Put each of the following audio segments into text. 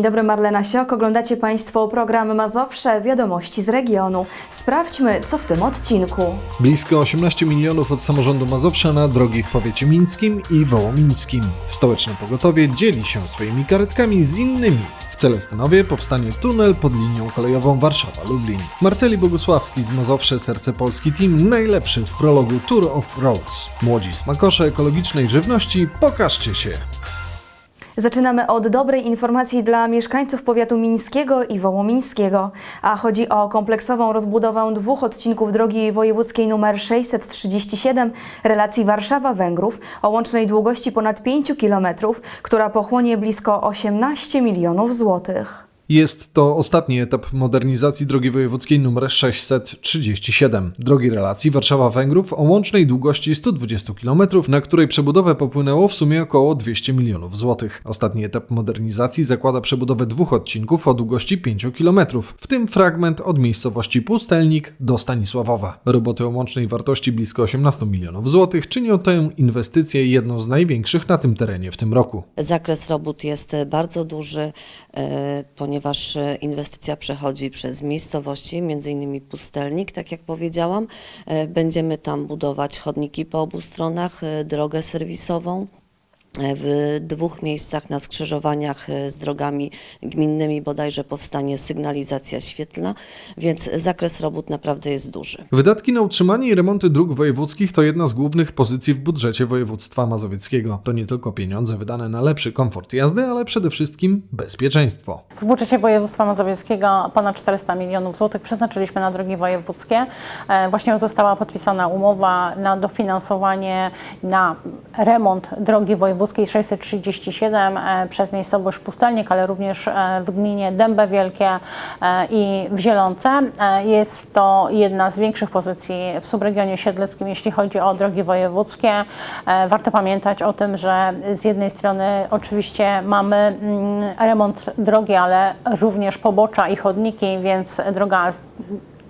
Dzień dobry, Marlena Siok. Oglądacie Państwo program Mazowsze Wiadomości z regionu. Sprawdźmy, co w tym odcinku. Blisko 18 milionów od samorządu Mazowsza na drogi w powiecie mińskim i wołomińskim. Stołeczne pogotowie dzieli się swoimi karetkami z innymi. W Celestanowie powstanie tunel pod linią kolejową Warszawa-Lublin. Marceli Bogusławski z Mazowsze Serce Polski Team najlepszy w prologu Tour of Roads. Młodzi smakosze ekologicznej żywności, pokażcie się! Zaczynamy od dobrej informacji dla mieszkańców powiatu mińskiego i wołomińskiego, a chodzi o kompleksową rozbudowę dwóch odcinków drogi wojewódzkiej nr 637 relacji Warszawa-Węgrów o łącznej długości ponad 5 km, która pochłonie blisko 18 milionów złotych. Jest to ostatni etap modernizacji drogi wojewódzkiej nr 637, drogi relacji Warszawa-Węgrów o łącznej długości 120 km, na której przebudowę popłynęło w sumie około 200 milionów złotych. Ostatni etap modernizacji zakłada przebudowę dwóch odcinków o długości 5 km, w tym fragment od miejscowości Pustelnik do Stanisławowa. Roboty o łącznej wartości blisko 18 milionów złotych czynią tę inwestycję jedną z największych na tym terenie w tym roku. Zakres robót jest bardzo duży, e, ponieważ e, inwestycja przechodzi przez miejscowości, między innymi Pustelnik, tak jak powiedziałam. E, Będziemy tam budować chodniki po obu stronach, e, drogę serwisową. W dwóch miejscach na skrzyżowaniach e, z drogami gminnymi bodajże powstanie sygnalizacja świetlna, więc zakres robót naprawdę jest duży. Wydatki na utrzymanie i remonty dróg wojewódzkich to jedna z głównych pozycji w budżecie województwa mazowieckiego. To nie tylko pieniądze wydane na lepszy komfort jazdy, ale przede wszystkim bezpieczeństwo. W budżecie województwa mazowieckiego ponad 400 milionów złotych przeznaczyliśmy na drogi wojewódzkie. E, Właśnie została podpisana umowa na dofinansowanie na remont drogi wojewódzkiej 637 e, przez miejscowość Pustelnik, ale również e, w gminie Dębe Wielkie e, i w Zielonce. Jest to jedna z większych pozycji w subregionie siedleckim, jeśli chodzi o drogi wojewódzkie. Warto pamiętać o tym, że z jednej strony oczywiście mamy mm, remont drogi, ale również pobocza i chodniki, więc droga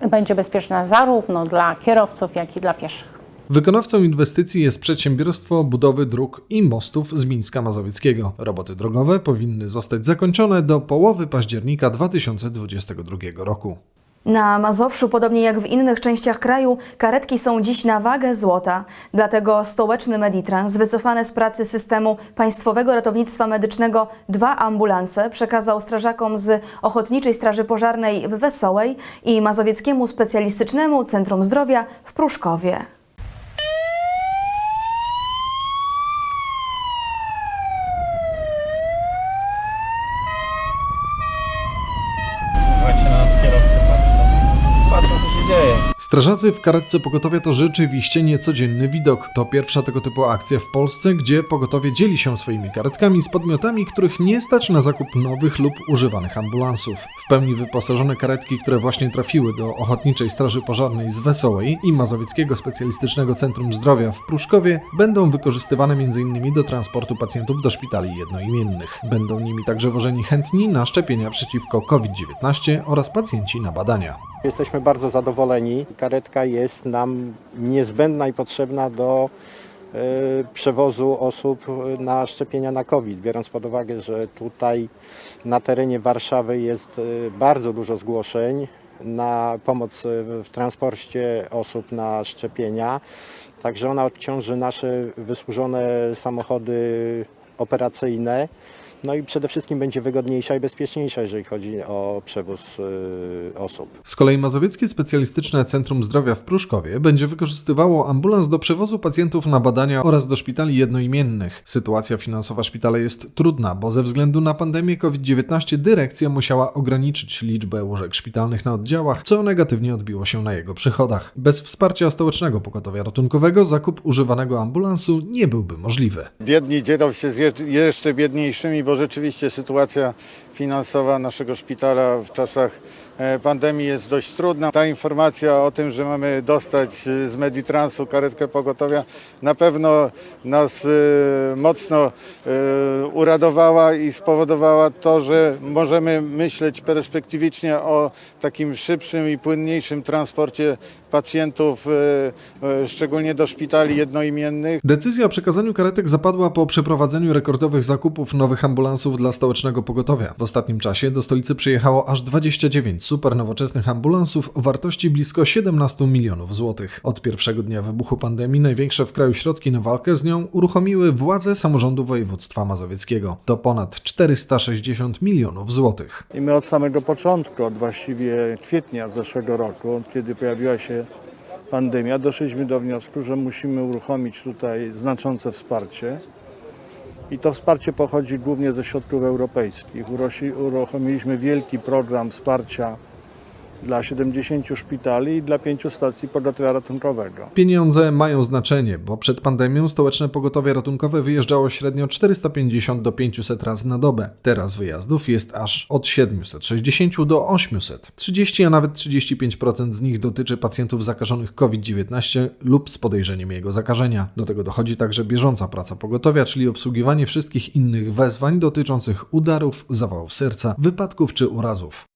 będzie bezpieczna zarówno dla kierowców, jak i dla pieszych. Wykonawcą inwestycji jest przedsiębiorstwo budowy dróg i mostów z Mińska Mazowieckiego. Roboty drogowe powinny zostać zakończone do połowy października 2022 roku. Na Mazowszu, podobnie jak w innych częściach kraju, karetki są dziś na wagę złota. Dlatego stołeczny Meditrans, wycofany z pracy systemu Państwowego Ratownictwa Medycznego, dwa ambulanse przekazał strażakom z Ochotniczej Straży Pożarnej w Wesołej i Mazowieckiemu Specjalistycznemu Centrum Zdrowia w Pruszkowie. Jak się na nas kierowcy patrzą. Patrzą, co się dzieje. Strażacy w karetce pogotowia to rzeczywiście niecodzienny widok. To pierwsza tego typu akcja w Polsce, gdzie pogotowie dzieli się swoimi karetkami z podmiotami, których nie stać na zakup nowych lub używanych ambulansów. W pełni wyposażone karetki, które właśnie trafiły do Ochotniczej Straży Pożarnej z Wesołej i Mazowieckiego Specjalistycznego Centrum Zdrowia w Pruszkowie będą wykorzystywane m.in. do transportu pacjentów do szpitali jednoimiennych. Będą nimi także wożeni chętni na szczepienia przeciwko COVID-19 oraz pacjenci na badania. Jesteśmy bardzo zadowoleni. Karetka jest nam niezbędna i potrzebna do e, przewozu osób na szczepienia na COVID, biorąc pod uwagę, że tutaj na terenie Warszawy jest e, bardzo dużo zgłoszeń na pomoc e, w transporcie osób na szczepienia. Także ona odciąży nasze wysłużone samochody operacyjne. No i przede wszystkim będzie wygodniejsza i bezpieczniejsza, jeżeli chodzi o przewóz e, osób. Z kolei Mazowieckie Specjalistyczne Centrum Zdrowia w Pruszkowie będzie wykorzystywało ambulans do przewozu pacjentów na badania oraz do szpitali jednoimiennych. Sytuacja finansowa szpitala jest trudna, bo ze względu na pandemię COVID-19 dyrekcja musiała ograniczyć liczbę łóżek szpitalnych na oddziałach, co negatywnie odbiło się na jego przychodach. Bez wsparcia stołecznego pogotowia ratunkowego zakup używanego ambulansu nie byłby możliwy. Biedni dzielą się z je- jeszcze biedniejszymi, bo rzeczywiście sytuacja finansowa naszego szpitala w czasach e, pandemii jest dość trudna. Ta informacja o tym, że mamy dostać e, z Meditransu karetkę pogotowia na pewno nas e, mocno uradowała i spowodowała to, że możemy myśleć perspektywicznie o takim szybszym i płynniejszym transporcie pacjentów, szczególnie do szpitali jednoimiennych. Decyzja o przekazaniu karetek zapadła po przeprowadzeniu rekordowych zakupów nowych ambulansów dla stołecznego pogotowia. W ostatnim czasie do stolicy przyjechało aż 29 super nowoczesnych ambulansów o wartości blisko 17 milionów złotych. Od pierwszego dnia wybuchu pandemii największe w kraju środki na walkę z nią uruchomiły władze samorządu województwa mazowieckiego. To ponad 460 milionów złotych. I my od samego początku, od właściwie kwietnia zeszłego roku, kiedy pojawiła się pandemia, doszliśmy do wniosku, że musimy uruchomić tutaj znaczące wsparcie. I to wsparcie pochodzi głównie ze środków europejskich. Uruchomiliśmy wielki program wsparcia dla 70 szpitali i dla 5 stacji pogotowia ratunkowego. Pieniądze mają znaczenie, bo przed pandemią stołeczne pogotowie ratunkowe wyjeżdżało średnio 450 do 500 razy na dobę. Teraz wyjazdów jest aż od 760 do 800. 30, a nawet 35% z nich dotyczy pacjentów zakażonych COVID-19 lub z podejrzeniem jego zakażenia. Do tego dochodzi także bieżąca praca pogotowia, czyli obsługiwanie wszystkich innych wezwań dotyczących udarów, zawałów serca, wypadków czy urazów.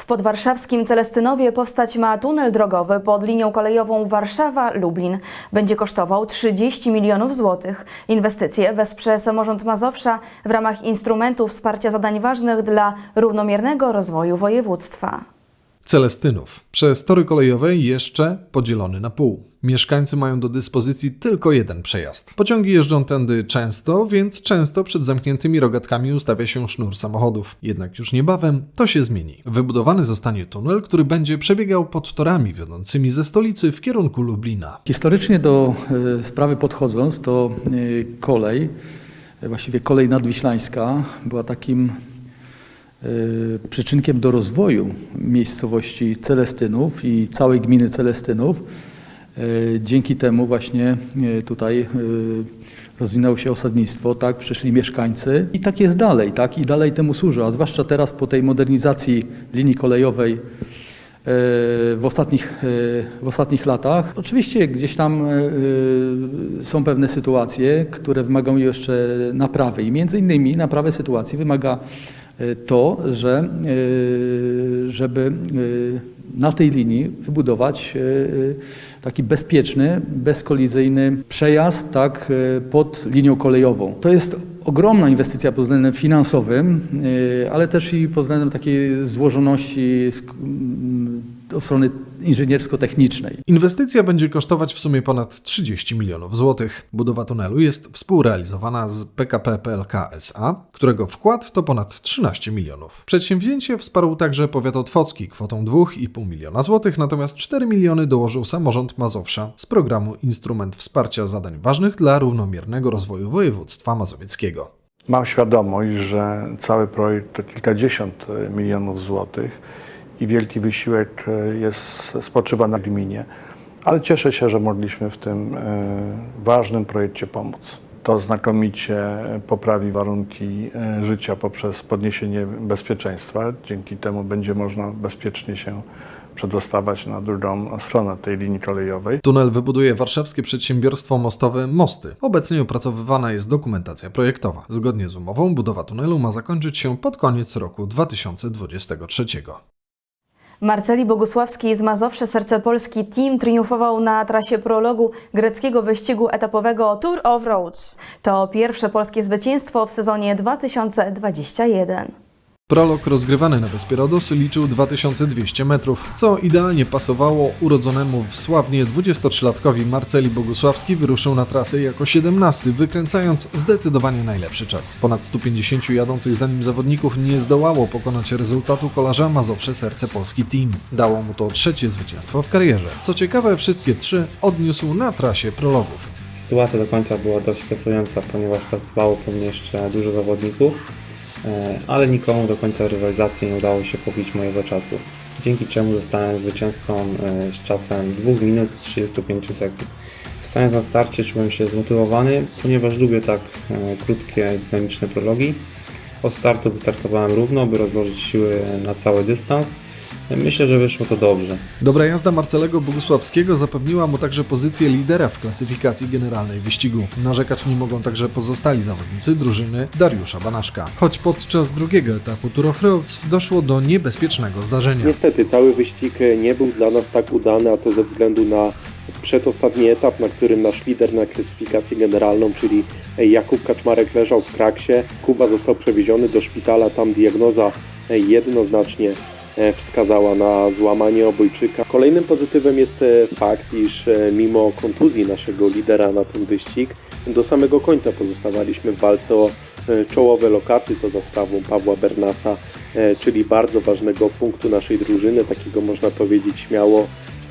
W podwarszawskim Celestynowie powstać ma tunel drogowy pod linią kolejową Warszawa-Lublin. Będzie kosztował 30 milionów złotych. Inwestycje wesprze samorząd Mazowsza w ramach instrumentu wsparcia zadań ważnych dla równomiernego rozwoju województwa. Celestynów. Przez tory kolejowe jeszcze podzielony na pół. Mieszkańcy mają do dyspozycji tylko jeden przejazd. Pociągi jeżdżą tędy często, więc często przed zamkniętymi rogatkami ustawia się sznur samochodów. Jednak już niebawem to się zmieni. Wybudowany zostanie tunel, który będzie przebiegał pod torami wiodącymi ze stolicy w kierunku Lublina. Historycznie do e, sprawy podchodząc, to e, kolej, e, właściwie kolej nadwiślańska była takim przyczynkiem do rozwoju miejscowości Celestynów i całej gminy Celestynów. E, Dzięki temu właśnie e, tutaj rozwinęło się osadnictwo, tak, przyszli mieszkańcy i tak jest dalej, tak, i dalej temu służy, a zwłaszcza teraz po tej modernizacji linii kolejowej w ostatnich, w ostatnich latach. Oczywiście gdzieś tam są pewne sytuacje, które wymagają jeszcze naprawy i między innymi naprawy sytuacji wymaga to, że e, żeby e, na tej linii wybudować taki bezpieczny, bezkolizyjny przejazd tak, pod linią kolejową. To jest ogromna inwestycja pod względem finansowym, ale też i pod względem takiej złożoności od strony inżyniersko-technicznej. Inwestycja będzie kosztować w sumie ponad 30 milionów złotych. Budowa tunelu jest współrealizowana z PKP PLK SA, którego wkład to ponad 13 milionów. Przedsięwzięcie wsparł także powiat otwocki kwotą 2,5 miliona złotych, natomiast 4 miliony dołożył samorząd Mazowsza z programu Instrument Wsparcia Zadań Ważnych dla równomiernego rozwoju województwa mazowieckiego. Mam świadomość, że cały projekt to kilkadziesiąt e, milionów złotych i wielki wysiłek e, jest, spoczywa na gminie, ale cieszę się, że mogliśmy w tym e, ważnym projekcie pomóc. To znakomicie poprawi warunki e, życia poprzez podniesienie bezpieczeństwa. Dzięki temu będzie można bezpiecznie się przedostawać na drugą stronę tej linii kolejowej. Tunel wybuduje warszawskie przedsiębiorstwo mostowe Mosty. Obecnie opracowywana jest dokumentacja projektowa. Zgodnie z umową budowa tunelu ma zakończyć się pod koniec roku 2023. Marceli Bogusławski z Mazowsze Serce Polski Team triumfował na trasie prologu greckiego wyścigu etapowego Tour of Roads. To pierwsze polskie zwycięstwo w sezonie 2021. Prolog rozgrywany na Wyspie Rodos liczył 2200 metrów, co idealnie pasowało urodzonemu w Sławnie 23-latkowi Marceli Bogusławski wyruszył na trasę jako 17, wykręcając zdecydowanie najlepszy czas. Ponad 150 jadących za nim zawodników nie zdołało pokonać rezultatu kolarza Mazowsze Serce Polski Team. Dało mu to trzecie zwycięstwo w karierze. Co ciekawe, wszystkie trzy odniósł na trasie prologów. Sytuacja do końca była dość stresująca, ponieważ startowało po jeszcze dużo zawodników, ale nikomu do końca rywalizacji nie udało się pobić mojego czasu, dzięki czemu zostałem zwycięzcą e, z czasem 2 minut 35 sekund. Stając na starcie czułem się zmotywowany, ponieważ lubię tak e, krótkie, dynamiczne prologi. Od startu wystartowałem równo, by rozłożyć siły na cały dystans. Myślę, że wyszło to dobrze. Dobra jazda Marcelego Bogusławskiego zapewniła mu także pozycję lidera w klasyfikacji generalnej wyścigu. Narzekać nie mogą także pozostali zawodnicy drużyny Dariusza Banaszka. Choć podczas drugiego etapu Tour of Roads doszło do niebezpiecznego zdarzenia. Niestety cały wyścig nie był dla nas tak udany, a to ze względu na przedostatni etap, na którym nasz lider na klasyfikację generalną, czyli Jakub Kaczmarek leżał w kraksie, Kuba został przewieziony do szpitala, tam diagnoza jednoznacznie wskazała na złamanie obojczyka. Kolejnym pozytywem jest e, fakt, iż e, mimo kontuzji naszego lidera na ten wyścig, do samego końca pozostawaliśmy w walce o e, czołowe lokaty, to za sprawą Pawła Bernasa, e, czyli bardzo ważnego punktu naszej drużyny, takiego można powiedzieć śmiało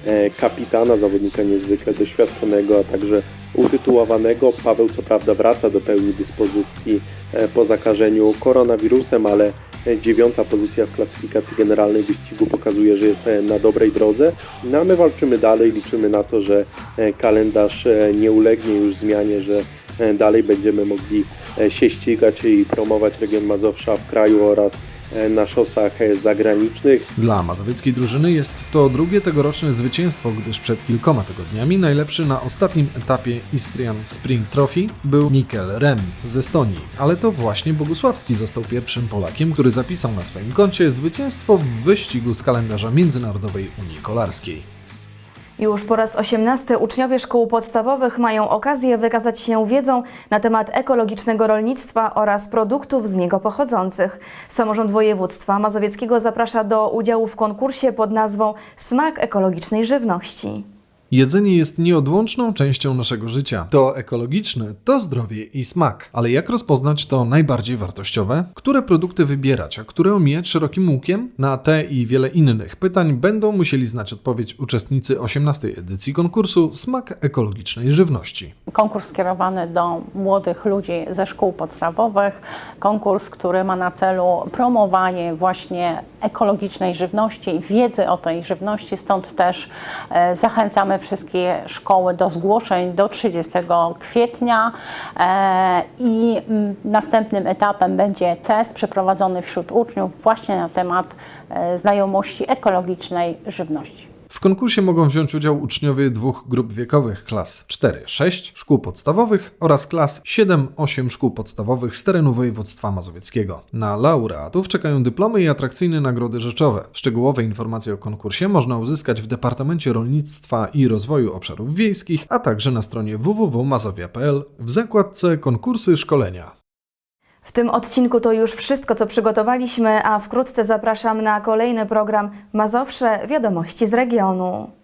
e, kapitana, zawodnika niezwykle doświadczonego, a także utytułowanego. Paweł co prawda wraca do pełni dyspozycji e, po zakażeniu koronawirusem, ale e, dziewiąta pozycja w klasyfikacji generalnej wyścigu pokazuje, że jest e, na dobrej drodze. No a my walczymy dalej, liczymy na to, że e, kalendarz e, nie ulegnie już zmianie, że e, dalej będziemy mogli e, się ścigać i promować region Mazowsza w kraju oraz e, na szosach e, zagranicznych. Dla mazowieckiej drużyny jest to drugie tegoroczne zwycięstwo, gdyż przed kilkoma tygodniami najlepszy na ostatnim etapie Istrian Spring Trophy był Mikkel Rem z Estonii, ale to właśnie Bogusławski został pierwszym Polakiem, który zapisał na swoim koncie zwycięstwo w wyścigu z kalendarza Międzynarodowej Unii Kolarskiej. Już po raz 18 uczniowie szkół podstawowych mają okazję wykazać się wiedzą na temat ekologicznego rolnictwa oraz produktów z niego pochodzących. Samorząd województwa mazowieckiego zaprasza do udziału w konkursie pod nazwą Smak ekologicznej żywności. Jedzenie jest nieodłączną częścią naszego życia. To ekologiczne, to zdrowie i smak. Ale jak rozpoznać to najbardziej wartościowe? Które produkty wybierać, a które omijać szerokim łukiem? Na te i wiele innych pytań będą musieli znać odpowiedź uczestnicy 18 edycji konkursu Smak ekologicznej żywności. Konkurs skierowany do młodych ludzi ze szkół podstawowych. Konkurs, który ma na celu promowanie właśnie ekologicznej żywności, wiedzy o tej żywności. Stąd też e, wszystkie szkoły do zgłoszeń do 30 kwietnia e, i mm, następnym etapem będzie test przeprowadzony wśród uczniów właśnie na temat e, znajomości ekologicznej żywności. W konkursie mogą wziąć udział uczniowie dwóch grup wiekowych klas 4-6 szkół podstawowych oraz klas 7-8 szkół podstawowych z terenu województwa mazowieckiego. Na laureatów czekają dyplomy i atrakcyjne nagrody rzeczowe. Szczegółowe informacje o konkursie można uzyskać w Departamencie Rolnictwa i Rozwoju Obszarów Wiejskich, a także na stronie www.mazowia.pl w zakładce konkursy szkolenia. W tym odcinku to już wszystko, co przygotowaliśmy, a wkrótce zapraszam na kolejny program Mazowsze Wiadomości z regionu.